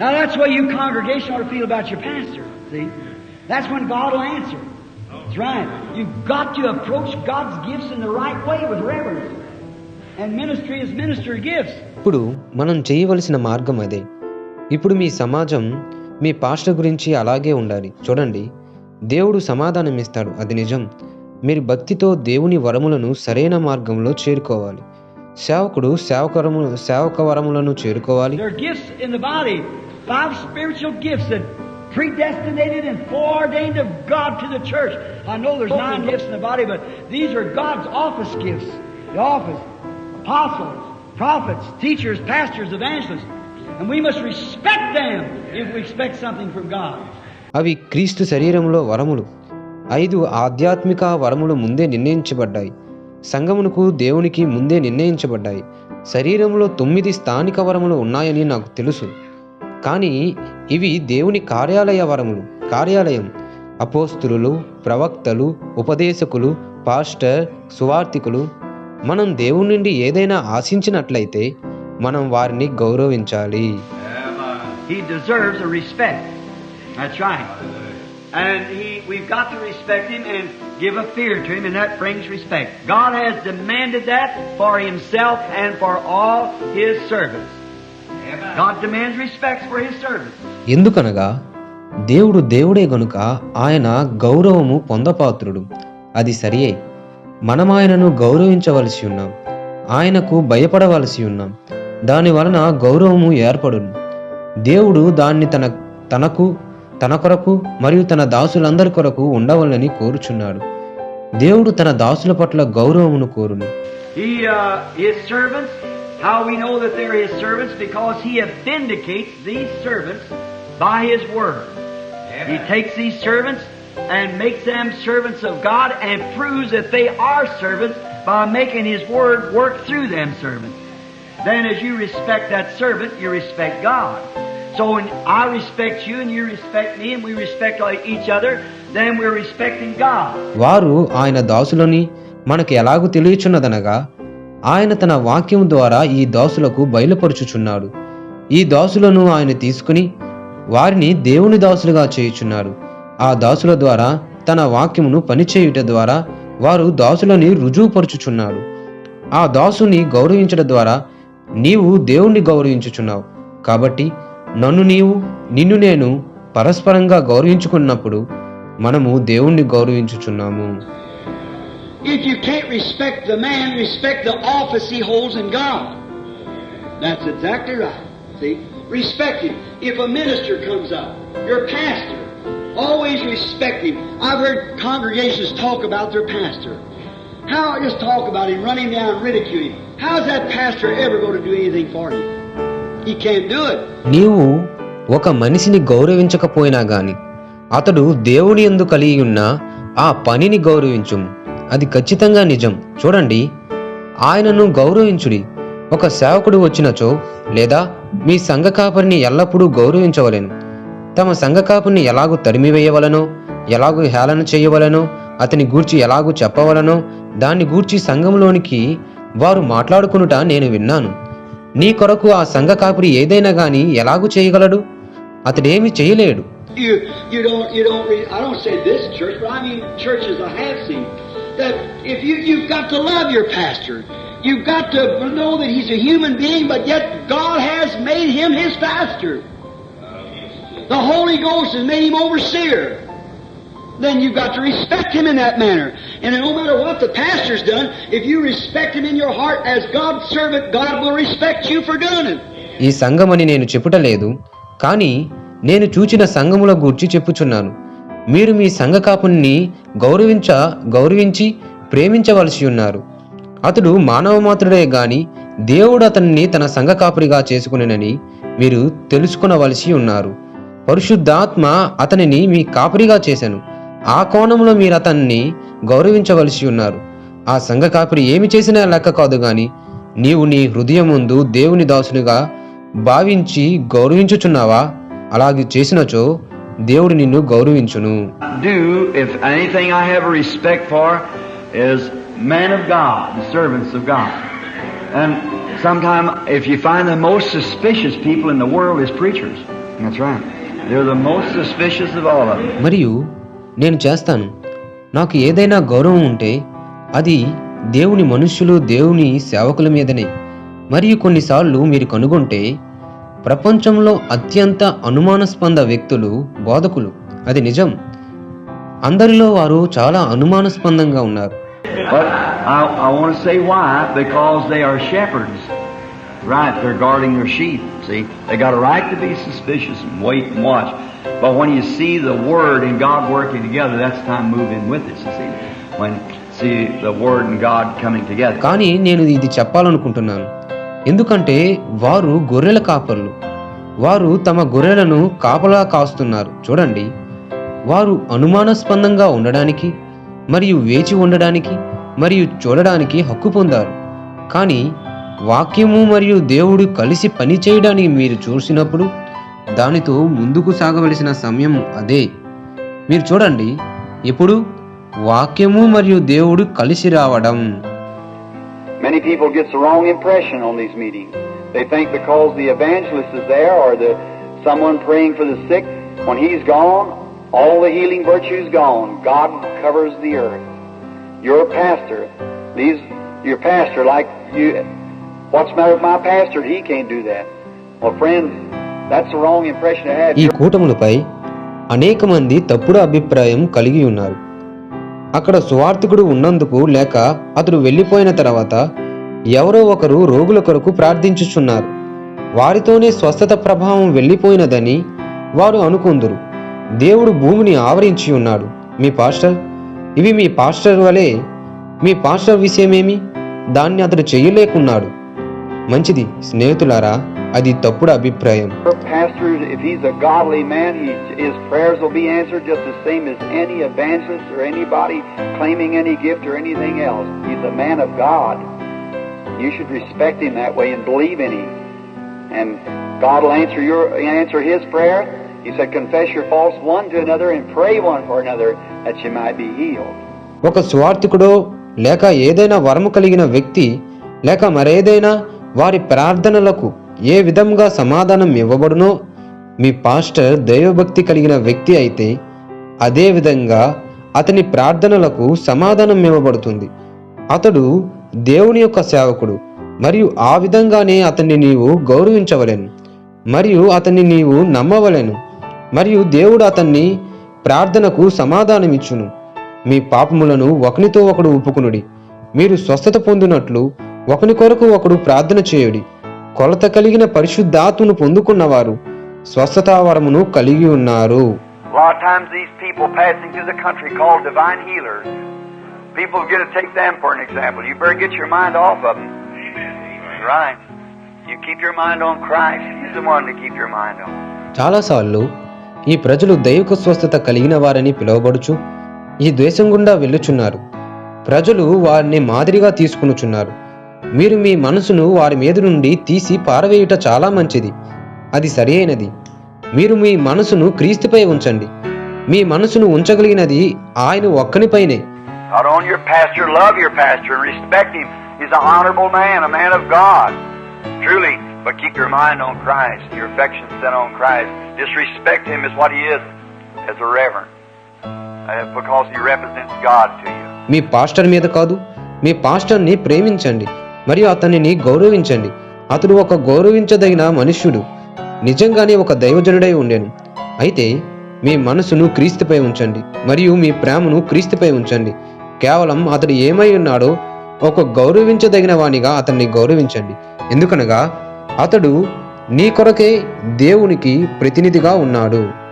Now that's what you congregation ought to feel about your pastor. See? That's when God will answer. That's right. You've got to approach God's gifts in the right way with reverence. And ministry is minister gifts. ఇప్పుడు మనం చేయవలసిన మార్గం అదే ఇప్పుడు మీ సమాజం మీ pastor గురించి అలాగే ఉండాలి చూడండి దేవుడు సమాధానం ఇస్తాడు అది నిజం మీరు భక్తితో దేవుని వరములను సరైన మార్గంలో చేరుకోవాలి సేవకుడు సేవకరము సేవక వరములను చేరుకోవాలి There are gifts in the body, five spiritual gifts that predestinated and foreordained of God to the church. I know there's nine gifts in the body, but these are God's office gifts. The office, apostles, prophets, teachers, pastors, evangelists. And we must respect them if we expect something from God. అవి క్రీస్తు శరీరంలో వరములు ఐదు ఆధ్యాత్మిక వరములు ముందే నిర్ణయించబడ్డాయి. సంగమునకు దేవునికి ముందే నిర్ణయించబడ్డాయి. శరీరంలో తొమ్మిది స్థానిక వరములు ఉన్నాయని నాకు తెలుసు. కానీ ఇవి దేవుని కార్యాలయ వరములు కార్యాలయం. అపోస్తులు ప్రవక్తలు ఉపదేశకులు పాస్టర్ సువార్థికులు. మనం దేవుని నుండి ఏదైనా ఆశించినట్లయితే మనం వారిని గౌరవించాలి. He deserves a respect. That's right. And he, we've got to respect him and give a fear to him, and that brings respect. God has demanded that for himself and for all his servants. God demands respect for his servants. ఎందుకనగా దేవుడు దేవుడే గనుక ఆయన గౌరవము పొందపాత్రుడు అది సరియే మనం ఆయనను గౌరవించవలసి ఉన్నాం ఆయనకు భయపడవలసి ఉన్నాం దాని వలన గౌరవము ఏర్పడును దేవుడు దాన్ని తన తనకు తన కొరకు మరియు తన దాసులందరి కొరకు ఉండవలని కోరుచున్నాడు దేవుడు తన దాసుల పట్ల గౌరవమును కోరును He, uh, his servants, how we know that they're his servants? Because he vindicates these servants by his word. He takes these servants and makes them servants of God and proves that they are servants by making his word work through them servants. Then as you respect that servant, you respect God. So when I respect you and you respect me and we respect each other, then we're respecting God. వారు ఆయన దాసులని మనకు ఎలాగూ తెలియచున్నదనగా ఆయన తన వాక్యం ద్వారా ఈ దాసులకు బయలుపరుచుచున్నాడు. ఈ దాసులను ఆయన తీసుకుని వారిని దేవుని దాసులుగా చేయుచున్నాడు ఆ దాసుల ద్వారా తన వాక్యమును పనిచేయుట ద్వారా వారు దాసులని రుజువుపరుచుచున్నాడు ఆ దాసుని గౌరవించడం ద్వారా నీవు దేవుణ్ణి గౌరవించుచున్నావు. కాబట్టి నన్ను నీవు నిన్ను నేను పరస్పరంగా గౌరవించుకున్నప్పుడు మనము దేవుణ్ణి గౌరవించుచున్నాము If you can't respect the man, respect the office he holds in God. That's exactly right. See? Respect him. If a minister comes up, your pastor, always respect him. I've heard congregations talk about their pastor. How just talk about him, run him down, ridicule him. How's that pastor ever going to do anything for you? నీవు ఒక మనిషిని గౌరవించకపోయినా గాని అతడు దేవుని ఎందు కలిగి ఉన్న ఆ పనిని గౌరవించుము. అది ఖచ్చితంగా నిజం. చూడండి ఆయనను గౌరవించుడి. ఒక సేవకుడు వచ్చినచో లేదా మీ సంఘ కాపరిని ఎల్లప్పుడూ గౌరవించవలెను. తమ సంఘ కాపరిని ఎలాగూ తరిమివేయవలనో ఎలాగూ హేళన చేయవలనో అతని గూర్చి ఎలాగూ చెప్పవలనో దాన్ని గూర్చి సంఘంలోనికి వారు మాట్లాడుకునుట నేను విన్నాను. నీ కొరకు ఆ సంఘ కాపురి ఏదైనా గాని ఎలాగూ చేయగలడు అతడేమి చేయలేడు You you don't you don't I don't say this church, but I mean churches I have seen that if you you've got to love your pastor, you've got to know that he's a human being, but yet God has made him his pastor. The Holy Ghost has made him overseer. Then you've got to respect him in that manner. And no matter what the pastor's done, if you respect him in your heart as God's servant, God will respect you for doing it. ఈ సంఘమని నేను చెప్పుటలేదు కానీ నేను చూచిన సంఘముల గూర్చి చెప్పుచున్నాను మీరు మీ సంఘ కాపుని గౌరవించ గౌరవించి ప్రేమించవలసి ఉన్నారు అతడు మానవ మాత్రుడే గాని దేవుడు అతన్ని తన సంఘ కాపురిగా చేసుకునేనని మీరు తెలుసుకునవలసి ఉన్నారు పరిశుద్ధాత్మ అతనిని మీ కాపురిగా చేశాను ఆ కోణంలో మీరు అతన్ని గౌరవించవలసి ఉన్నారు ఆ సంఘ కాపురి ఏమి చేసినా లెక్క కాదు గాని నీవు నీ హృదయం ముందు దేవుని దాసునిగా భావించి గౌరవించుచున్నావా అలాగే చేసినచో దేవుడు నిన్ను గౌరవించును do if anything I have a respect for, is men of God, the servants of God. And sometimes, if you find the most suspicious people in the world is preachers. That's right. They're the most suspicious of all of them. మరియు నేను చేస్తాను. నాకు ఏదైనా గౌరవం ఉంటే అది దేవుని మనుష్యులు దేవుని సేవకుల మీదనే. మరియు కొన్నిసార్లు మీరు కనుగొంటే ప్రపంచంలో అత్యంత అనుమానస్పంద వ్యక్తులు బోధకులు. అది నిజం. అందరిలో వారు చాలా అనుమానస్పందంగా ఉన్నారు. Right, they're But when you see the Word and God working together, that's time moving with it. You see, when see the Word and God coming together. కానీ నేను ఇది చెప్పాలనుకుంటున్నాను. ఎందుకంటే వారు గొర్రెల కాపర్లు. వారు తమ గొర్రెలను కాపలా కాస్తున్నారు. చూడండి. వారు అనుమానాస్పందంగా ఉండడానికి మరియు వేచి ఉండడానికి మరియు చూడడానికి హక్కు పొందారు. కానీ వాక్యము మరియు దేవుడు కలిసి పనిచేయడానికి మీరు చూసినప్పుడు దానితో ముందుకు సాగవలసిన సమయం అదే మీరు చూడండి ఇప్పుడు వాక్యము మరియు దేవుడు కలిసి రావడం Many people gets the wrong impression on these meetings. They think because the evangelist is there or the someone praying for the sick, when he's gone, all the healing virtue's gone. God covers the earth. Your pastor these your pastor like you. What's the matter with my pastor? He can't do that. Well, friends, ఈ కూటములపై అనేక మంది తప్పుడు అభిప్రాయం కలిగి ఉన్నారు. అక్కడ సువార్థికుడు ఉన్నందుకు లేక అతడు వెళ్ళిపోయిన తర్వాత ఎవరో ఒకరు రోగుల కొరకు ప్రార్థించుచున్నారు. వారితోనే స్వస్థత ప్రభావం వెళ్ళిపోయినదని వారు అనుకుందురు. దేవుడు భూమిని ఆవరించి ఉన్నాడు. మీ పాస్టర్? ఇవి మీ పాస్టర్ వలె మీ పాస్టర్ విషయమేమి? దాన్ని అతడు చేయలేకున్నాడు. మంచిది స్నేహితులారా అది తప్పుడు అభిప్రాయం Your pastor, if he's a godly man, he, his prayers will be answered just the same as any evangelist or anybody claiming any gift or anything else. He's a man of God. You should respect him that way and believe in him. And God will answer your answer his prayer. He said, Confess your faults one to another and pray one for another that you might be healed. ఒక స్వార్థికుడో లేక ఏదైనా వరము కలిగిన వ్యక్తి లేక మరేదైనా వారి ప్రార్థనలకు ఏ విధంగా సమాధానం ఇవ్వబడునో మీ పాస్టర్ దైవభక్తి కలిగిన వ్యక్తి అయితే అదే విధంగా అతని ప్రార్థనలకు సమాధానం ఇవ్వబడుతుంది. అతడు దేవుని యొక్క సేవకుడు మరియు ఆ విధంగానే అతన్ని నీవు గౌరవించవలెను మరియు అతన్ని నీవు నమ్మవలేను మరియు దేవుడు అతన్ని ప్రార్థనకు సమాధానమిచ్చును మీ పాపములను ఒకనితో ఒకడు ఒప్పుకునుడి. మీరు స్వస్థత పొందినట్లు ఒకని కొరకు ఒకడు ప్రార్థన చేయుడి. కొలత కలిగిన పరిశుద్ధాత్మను పొందుకున్నవారు స్వస్థతావరమును కలిగి ఉన్నారు. చాలాసార్లు ఈ ప్రజలు దైవిక స్వస్థత కలిగిన వారని పిలువబడుచు ఈ ద్వేషం గుండా వెళ్ళుచున్నారు. ప్రజలు వారిని మాదిరిగా తీసుకునుచున్నారు. మీరు మీ మనసును వారి మీద నుండి తీసి పారవేయుట చాలా మంచిది. అది సరి అయినది మీరు మీ మనసును క్రీస్తుపై ఉంచండి. మీ మనసును ఉంచగలిగినది ఆయన ఒక్కనిపైనే. మీ పాస్టర్ మీద కాదు మీ పాస్టర్ని ప్రేమించండి. మరియు అతనిని గౌరవించండి. అతడు ఒక గౌరవించదగిన మనుష్యుడు. నిజంగానే ఒక దైవజనుడై ఉండేను. అయితే మీ మనసును క్రీస్తుపై ఉంచండి మరియు మీ ప్రేమను క్రీస్తుపై ఉంచండి. కేవలం అతడు ఏమై ఉన్నాడో ఒక గౌరవించదగిన వానిగా అతన్ని గౌరవించండి. ఎందుకనగా అతడు నీ కొరకే దేవునికి ప్రతినిధిగా ఉన్నాడు.